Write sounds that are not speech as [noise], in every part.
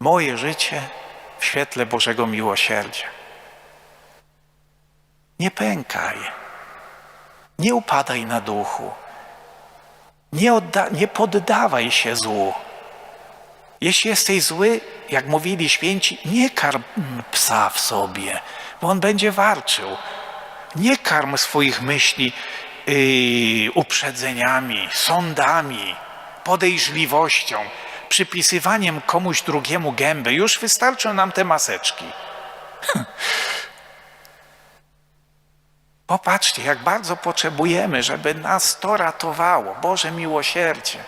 moje życie w świetle Bożego miłosierdzia. Nie pękaj, nie upadaj na duchu, nie, nie poddawaj się złu. Jeśli jesteś zły, jak mówili święci, nie karm psa w sobie, bo on będzie warczył. Nie karm swoich myśli yy, uprzedzeniami, sądami, podejrzliwością, przypisywaniem komuś drugiemu gęby. Już wystarczą nam te maseczki. Popatrzcie, jak bardzo potrzebujemy, żeby nas to ratowało. Boże miłosierdzie.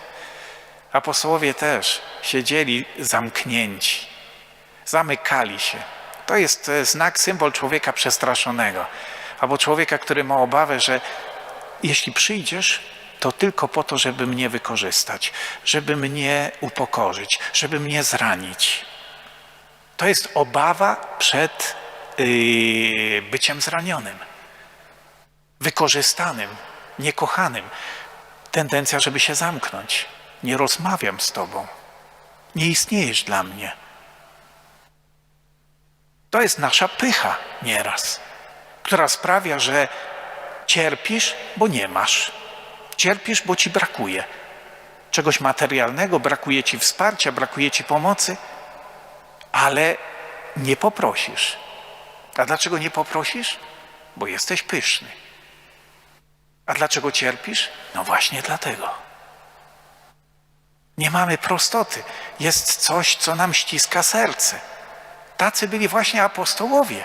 Apostołowie też siedzieli zamknięci, zamykali się. To jest znak, symbol człowieka przestraszonego, albo człowieka, który ma obawę, że jeśli przyjdziesz, to tylko po to, żeby mnie wykorzystać, żeby mnie upokorzyć, żeby mnie zranić. To jest obawa przed yy, byciem zranionym, wykorzystanym, niekochanym. Tendencja, żeby się zamknąć. Nie rozmawiam z tobą. Nie istniejesz dla mnie. To jest nasza pycha nieraz, która sprawia, że cierpisz, bo nie masz. Cierpisz, bo ci brakuje czegoś materialnego, brakuje ci wsparcia, brakuje ci pomocy, ale nie poprosisz. A dlaczego nie poprosisz? Bo jesteś pyszny. A dlaczego cierpisz? No właśnie dlatego. Nie mamy prostoty. Jest coś, co nam ściska serce. Tacy byli właśnie apostołowie.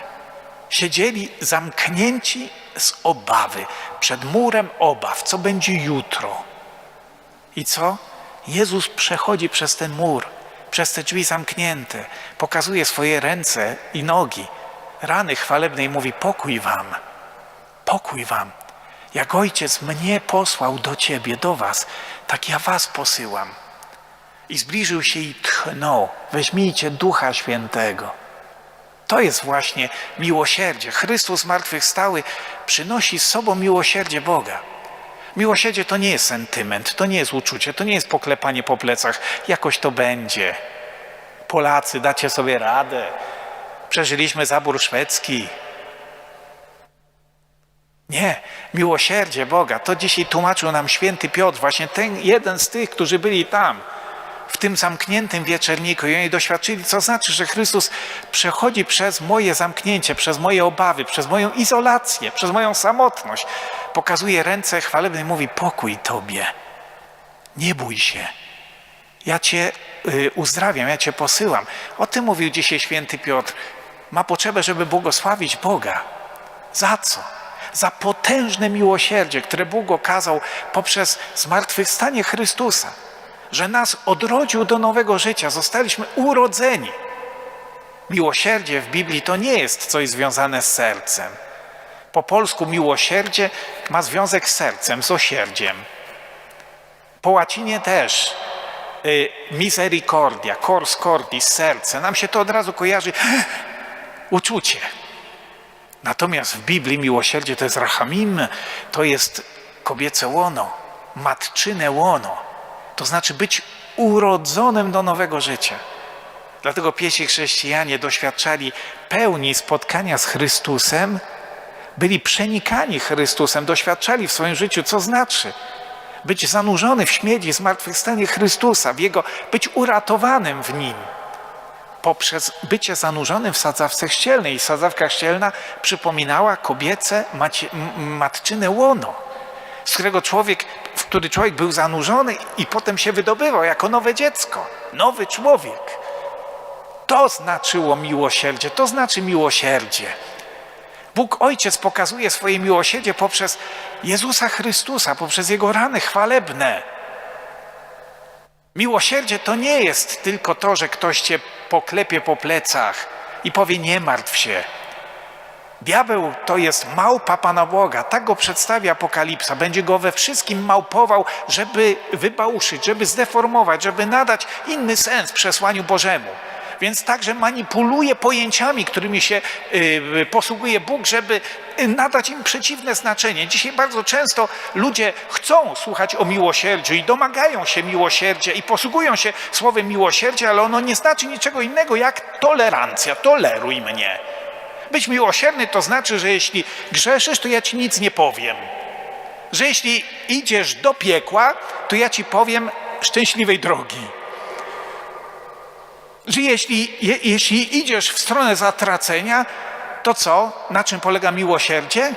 Siedzieli zamknięci z obawy, przed murem obaw, co będzie jutro. I co? Jezus przechodzi przez ten mur, przez te drzwi zamknięte, pokazuje swoje ręce i nogi, rany chwalebne i mówi: Pokój wam, pokój wam. Jak ojciec mnie posłał do ciebie, do was, tak ja was posyłam. I zbliżył się i tchnął: Weźmijcie ducha świętego. To jest właśnie miłosierdzie. Chrystus zmartwychwstały przynosi z sobą miłosierdzie Boga. Miłosierdzie to nie jest sentyment, to nie jest uczucie, to nie jest poklepanie po plecach. Jakoś to będzie. Polacy, dacie sobie radę. Przeżyliśmy zabór szwedzki. Nie, miłosierdzie Boga. To dzisiaj tłumaczył nam święty Piotr, właśnie ten jeden z tych, którzy byli tam w tym zamkniętym wieczerniku i oni doświadczyli, co znaczy, że Chrystus przechodzi przez moje zamknięcie, przez moje obawy, przez moją izolację, przez moją samotność. Pokazuje ręce chwalebne i mówi: Pokój Tobie. Nie bój się. Ja Cię y, uzdrawiam, ja Cię posyłam. O tym mówił dzisiaj święty Piotr. Ma potrzebę, żeby błogosławić Boga. Za co? Za potężne miłosierdzie, które Bóg okazał poprzez zmartwychwstanie Chrystusa że nas odrodził do nowego życia, zostaliśmy urodzeni. Miłosierdzie w Biblii to nie jest coś związane z sercem. Po polsku miłosierdzie ma związek z sercem, z osierdziem. Po łacinie też y, misericordia, cors cordis, serce. Nam się to od razu kojarzy [gasps] uczucie. Natomiast w Biblii miłosierdzie to jest rachamim, to jest kobiece łono, matczyne łono to znaczy być urodzonym do nowego życia. Dlatego pierwsi chrześcijanie doświadczali pełni spotkania z Chrystusem, byli przenikani Chrystusem, doświadczali w swoim życiu, co znaczy być zanurzony w śmierci, zmartwychwstanie Chrystusa, w Jego, być uratowanym w Nim. Poprzez bycie zanurzonym w sadzawce chrzcielnej. I sadzawka chrzcielna przypominała kobiece macie, matczyne łono, z którego człowiek w który człowiek był zanurzony i potem się wydobywał jako nowe dziecko, nowy człowiek. To znaczyło miłosierdzie, to znaczy miłosierdzie. Bóg Ojciec pokazuje swoje miłosierdzie poprzez Jezusa Chrystusa, poprzez Jego rany chwalebne. Miłosierdzie to nie jest tylko to, że ktoś cię poklepie po plecach i powie nie martw się. Diabeł to jest małpa Pana Boga, tak go przedstawia Apokalipsa. Będzie go we wszystkim małpował, żeby wybałszyć, żeby zdeformować, żeby nadać inny sens przesłaniu Bożemu. Więc także manipuluje pojęciami, którymi się y, posługuje Bóg, żeby y, nadać im przeciwne znaczenie. Dzisiaj bardzo często ludzie chcą słuchać o miłosierdziu i domagają się miłosierdzia i posługują się słowem miłosierdzia, ale ono nie znaczy niczego innego jak tolerancja. Toleruj mnie. Być miłosierny to znaczy, że jeśli grzeszysz, to ja ci nic nie powiem. Że jeśli idziesz do piekła, to ja ci powiem szczęśliwej drogi. Że jeśli, je, jeśli idziesz w stronę zatracenia, to co? Na czym polega miłosierdzie?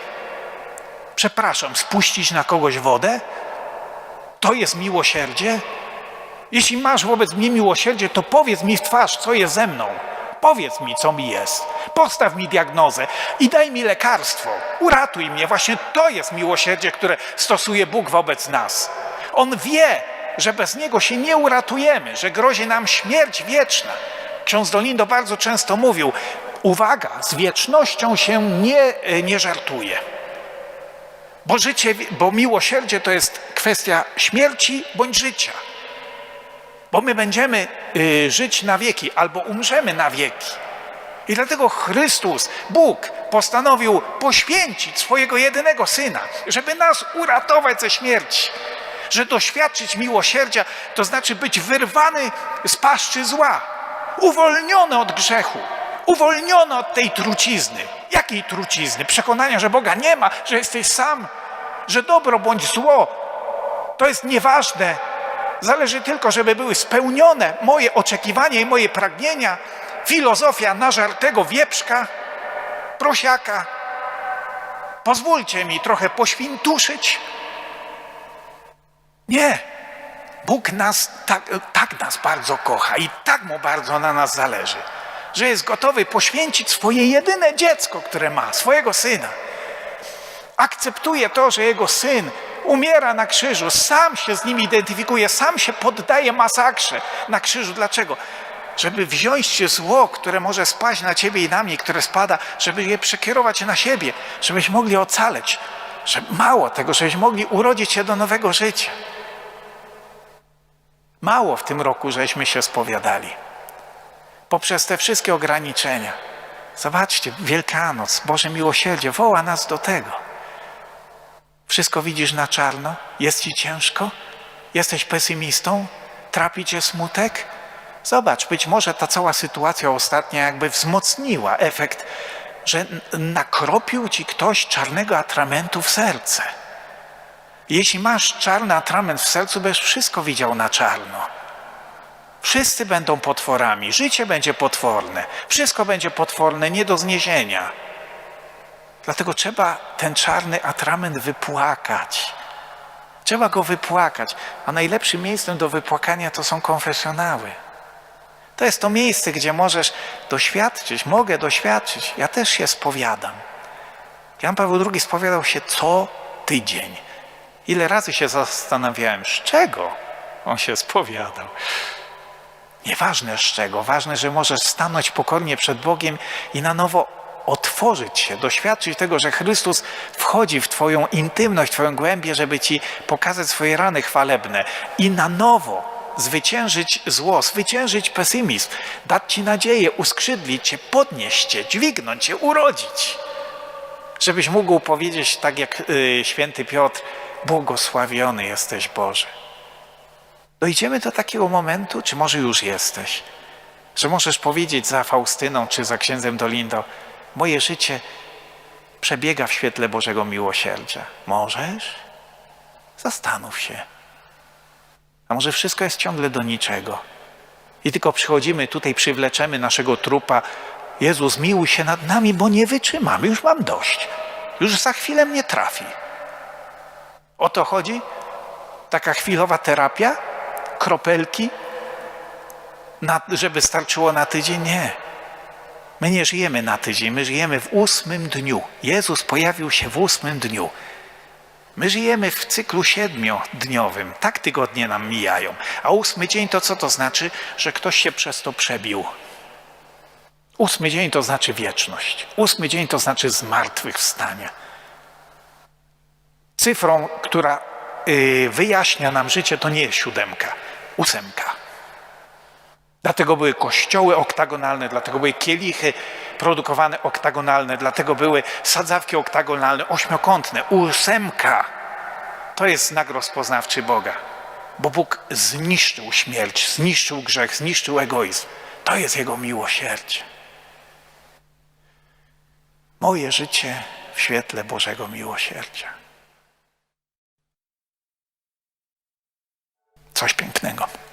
Przepraszam, spuścić na kogoś wodę? To jest miłosierdzie? Jeśli masz wobec mnie miłosierdzie, to powiedz mi w twarz, co jest ze mną. Powiedz mi, co mi jest. Postaw mi diagnozę i daj mi lekarstwo. Uratuj mnie. Właśnie to jest miłosierdzie, które stosuje Bóg wobec nas. On wie, że bez Niego się nie uratujemy, że grozi nam śmierć wieczna. Ksiądz Dolindo bardzo często mówił, uwaga, z wiecznością się nie, nie żartuje. Bo, życie, bo miłosierdzie to jest kwestia śmierci bądź życia. Bo my będziemy y, żyć na wieki albo umrzemy na wieki. I dlatego Chrystus, Bóg, postanowił poświęcić swojego jedynego syna, żeby nas uratować ze śmierci. Że doświadczyć miłosierdzia to znaczy być wyrwany z paszczy zła, uwolniony od grzechu, uwolniony od tej trucizny. Jakiej trucizny? Przekonania, że Boga nie ma, że jesteś sam, że dobro bądź zło to jest nieważne, Zależy tylko, żeby były spełnione moje oczekiwania i moje pragnienia. Filozofia nażartego wieprzka, prosiaka. Pozwólcie mi trochę poświntuszyć. Nie. Bóg nas tak, tak nas bardzo kocha i tak mu bardzo na nas zależy, że jest gotowy poświęcić swoje jedyne dziecko, które ma, swojego syna. Akceptuje to, że jego syn umiera na krzyżu, sam się z nim identyfikuje, sam się poddaje masakrze na krzyżu. Dlaczego? Żeby wziąć się zło, które może spaść na ciebie i na mnie, które spada, żeby je przekierować na siebie, żebyśmy mogli ocaleć. Że mało tego, żebyśmy mogli urodzić się do nowego życia. Mało w tym roku, żeśmy się spowiadali. Poprzez te wszystkie ograniczenia. Zobaczcie, Wielkanoc, Boże miłosierdzie woła nas do tego. Wszystko widzisz na czarno? Jest ci ciężko? Jesteś pesymistą? Trapi cię smutek? Zobacz, być może ta cała sytuacja ostatnia jakby wzmocniła efekt, że nakropił ci ktoś czarnego atramentu w serce. Jeśli masz czarny atrament w sercu, będziesz wszystko widział na czarno. Wszyscy będą potworami, życie będzie potworne, wszystko będzie potworne, nie do zniesienia. Dlatego trzeba ten czarny atrament wypłakać. Trzeba go wypłakać. A najlepszym miejscem do wypłakania to są konfesjonały. To jest to miejsce, gdzie możesz doświadczyć, mogę doświadczyć. Ja też się spowiadam. Jan Paweł II spowiadał się co tydzień. Ile razy się zastanawiałem, z czego on się spowiadał. Nieważne z czego, ważne, że możesz stanąć pokornie przed Bogiem i na nowo otworzyć się, doświadczyć tego, że Chrystus wchodzi w Twoją intymność, Twoją głębię, żeby Ci pokazać swoje rany chwalebne i na nowo zwyciężyć zło, zwyciężyć pesymizm, dać Ci nadzieję, uskrzydlić Cię, podnieść Cię, dźwignąć Cię, urodzić. Żebyś mógł powiedzieć tak jak y, święty Piotr, błogosławiony jesteś Boże. Dojdziemy do takiego momentu, czy może już jesteś, że możesz powiedzieć za Faustyną czy za księdzem Dolindo, moje życie przebiega w świetle Bożego miłosierdzia. Możesz? Zastanów się. A może wszystko jest ciągle do niczego? I tylko przychodzimy tutaj, przywleczemy naszego trupa. Jezus, miłuj się nad nami, bo nie wytrzymamy, już mam dość. Już za chwilę mnie trafi. O to chodzi? Taka chwilowa terapia? Kropelki? Na, żeby starczyło na tydzień? Nie. My nie żyjemy na tydzień, my żyjemy w ósmym dniu. Jezus pojawił się w ósmym dniu. My żyjemy w cyklu siedmiodniowym. Tak tygodnie nam mijają. A ósmy dzień to co to znaczy? Że ktoś się przez to przebił. Ósmy dzień to znaczy wieczność. Ósmy dzień to znaczy zmartwychwstanie. Cyfrą, która y, wyjaśnia nam życie, to nie siódemka, ósemka. Dlatego były kościoły oktagonalne, dlatego były kielichy produkowane oktagonalne, dlatego były sadzawki oktagonalne, ośmiokątne, ósemka. To jest znak rozpoznawczy Boga. Bo Bóg zniszczył śmierć, zniszczył grzech, zniszczył egoizm. To jest Jego miłosierdzie. Moje życie w świetle Bożego miłosierdzia. Coś pięknego.